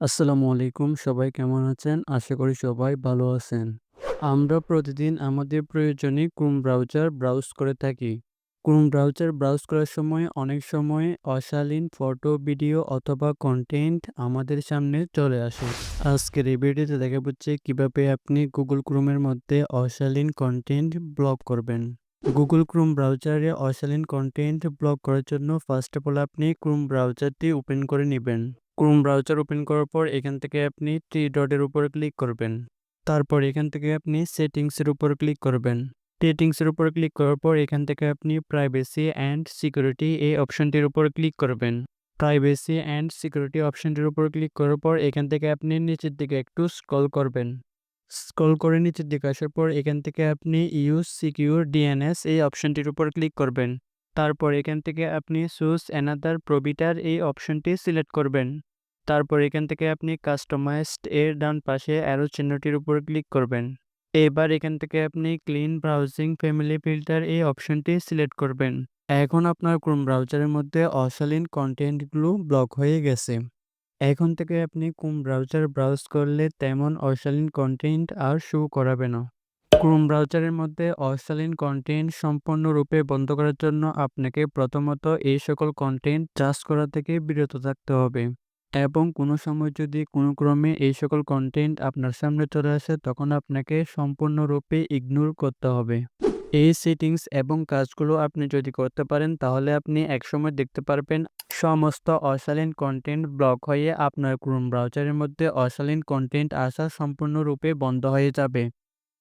আসসালামু আলাইকুম সবাই কেমন আছেন? আশা করি সবাই ভালো আছেন। আমরা প্রতিদিন আমাদের প্রয়োজনে ক্রোম ব্রাউজার ব্রাউজ করে থাকি। ক্রোম ব্রাউজার ব্রাউজ করার সময় অনেক সময় অশালীন ফটো, ভিডিও অথবা কন্টেন্ট আমাদের সামনে চলে আসে। আজকের এই ভিডিওতে দেখাবো যে কীভাবে আপনি গুগল ক্রোমের মধ্যে অশালীন কন্টেন্ট ব্লক করবেন। গুগল ক্রোম ব্রাউজারে অশালীন কন্টেন্ট ব্লক করার জন্য ফার্স্ট অফ অল আপনি ক্রোম ব্রাউজারটি ওপেন করে নিবেন। ক্রোম ব্রাউজার ওপেন করার পর এখান থেকে আপনি থ্রি ডটের উপর ক্লিক করবেন। তারপর এখান থেকে আপনি সেটিংসের উপর ক্লিক করবেন। সেটিংসের উপর ক্লিক করার পর এখান থেকে আপনি প্রাইভেসি অ্যান্ড সিকিউরিটি এই অপশনটির উপর ক্লিক করবেন। প্রাইভেসি অ্যান্ড সিকিউরিটি অপশনটির উপর ক্লিক করার পর এখান থেকে আপনি নিচের দিকে একটু স্ক্রল করবেন। স্ক্রল করে নিচের দিকে আসার পর এখান থেকে আপনি ইউজ সিকিউর ডিএনএস এই অপশনটির উপর ক্লিক করবেন। তারপর এখান থেকে আপনি চুজ অ্যানাদার প্রবিটার এই অপশনটি সিলেক্ট করবেন। তারপর এখান থেকে আপনি কাস্টমাইজড এর ডান পাশে অ্যারো চিহ্নটির উপর ক্লিক করবেন। এবার এখান থেকে আপনি ক্লিন ব্রাউজিং ফ্যামিলি ফিল্টার এই অপশনটি সিলেক্ট করবেন। এখন আপনার ক্রোম ব্রাউজারের মধ্যে অশালীন কন্টেন্টগুলো ব্লক হয়ে গেছে। এখন থেকে আপনি ক্রোম ব্রাউজার ব্রাউজ করলে তেমন অশালীন কন্টেন্ট আর শো করাবে না। ক্রোম ব্রাউজারের মধ্যে অশালীন কন্টেন্ট সম্পূর্ণরূপে বন্ধ করার জন্য আপনাকে প্রথমত এই সকল কন্টেন্ট জাস্ট করা থেকে বিরত থাকতে হবে। এবং কোনো সময় যদি কোনো ক্রমে এই সকল কন্টেন্ট আপনার সামনে চলে আসে, তখন আপনাকে সম্পূর্ণরূপে ইগনোর করতে হবে। এই সেটিংস এবং কাজগুলো আপনি যদি করতে পারেন, তাহলে আপনি একসময় দেখতে পারবেন সমস্ত অশালীন কন্টেন্ট ব্লক হয়ে আপনার ক্রোম ব্রাউজারের মধ্যে অশালীন কন্টেন্ট আসা সম্পূর্ণরূপে বন্ধ হয়ে যাবে।